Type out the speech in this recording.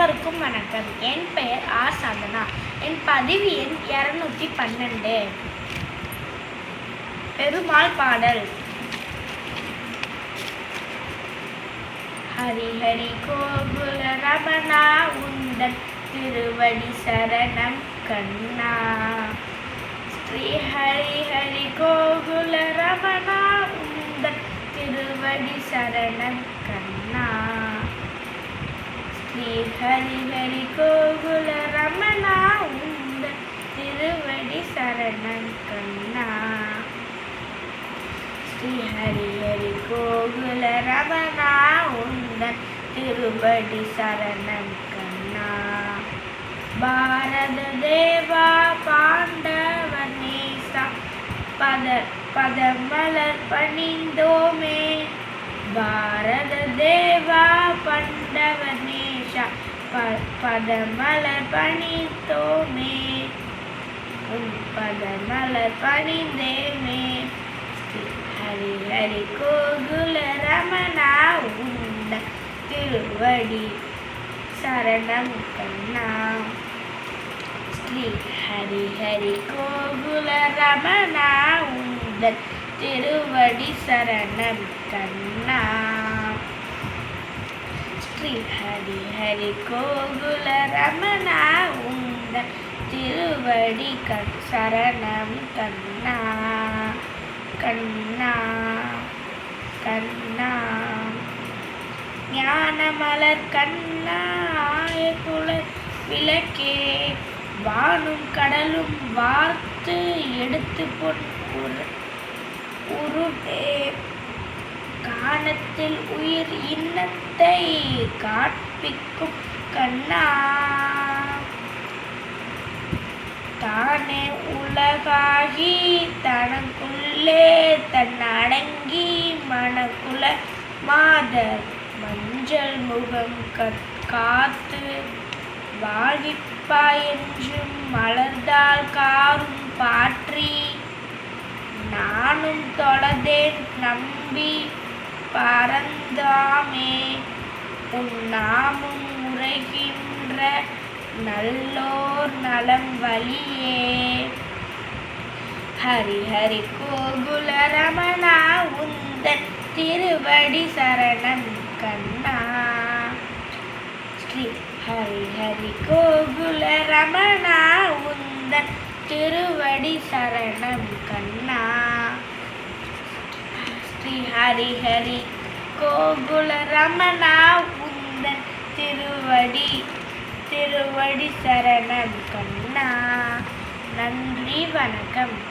அனைவருக்கும் வணக்கம். என் பெயர் ஆர் சாந்தனா. என் பதிவு எண் இரநூத்தி பன்னெண்டு. பெருமாள் பாடல். ஹரி ஹரி கோகுல ரமணா உந்தன் திருவடி சரணம் கண்ணா. ஸ்ரீ ஹரி ஹரி கோகுல ரமணா உந்தன் திருவடி சரணம் கண்ணா. ஸ்ரீ ஹரி ஹரி கோகுல ரமணா உந்த திருவடி சரணன் கண்ணா. ஸ்ரீ ஹரி ஹரி கோகுல ரமணா உந்த திருவடி சரணன் கண்ணா. பாரத தேவா பாண்டவர் நேசா பத பதமலர் பணிந்தோமே. பாரத தேவா பண்டவர் ப- பதமலர் பணிந்தோமே உன் பதமலர் பணிந்தேமே ஹரி ஹரி கோகுல ரமணா உண்ட திருவடி சரணம் கண்ணா ஸ்ரீ ஹரி ஹரி கோகுல ரமணா உந்தன் திருவடி சரணம் கண்ணா ஹரி ஹரி கோகுல ரமணா உந்த திருவடி கண் சரணம் கண்ணா கண்ணா கண்ணா. ஞானமலர் கண்ணா குல விளக்கே. வானும் கடலும் வார்த்து எடுத்து பொன் உரு- உருவே. ஞானத்தில் உயிர் இன்னத்தை காட்பிக்கும் கண்ணா. தானே உலகாகி தனக்குள்ளே தன் அடங்கி மனக்குல மாதர் மஞ்சள் முகம் காத்து வாழ்விப்பா என்றும் மலர்ந்தால் காரும் பாற்றி. நானும் தொலைதேன் நம்பி பரந்தாமே உன் நாமும் உரைகின்ற நல்லோர் நலம் வழியே. ஹரிஹரி ஹரி கோகுல ரமணா உந்தன் திருவடி சரணம் கண்ணா. ஸ்ரீ ஹரிஹரி ஹரி கோகுல ரமணா உந்தன் திருவடி சரணம் கண்ணா. ஸ்ரீ ஹரி ஹரி. கோகுல ரமணா உந்தன் திருவடி திருவடி சரணம் கண்ணா. நன்றி வணக்கம்.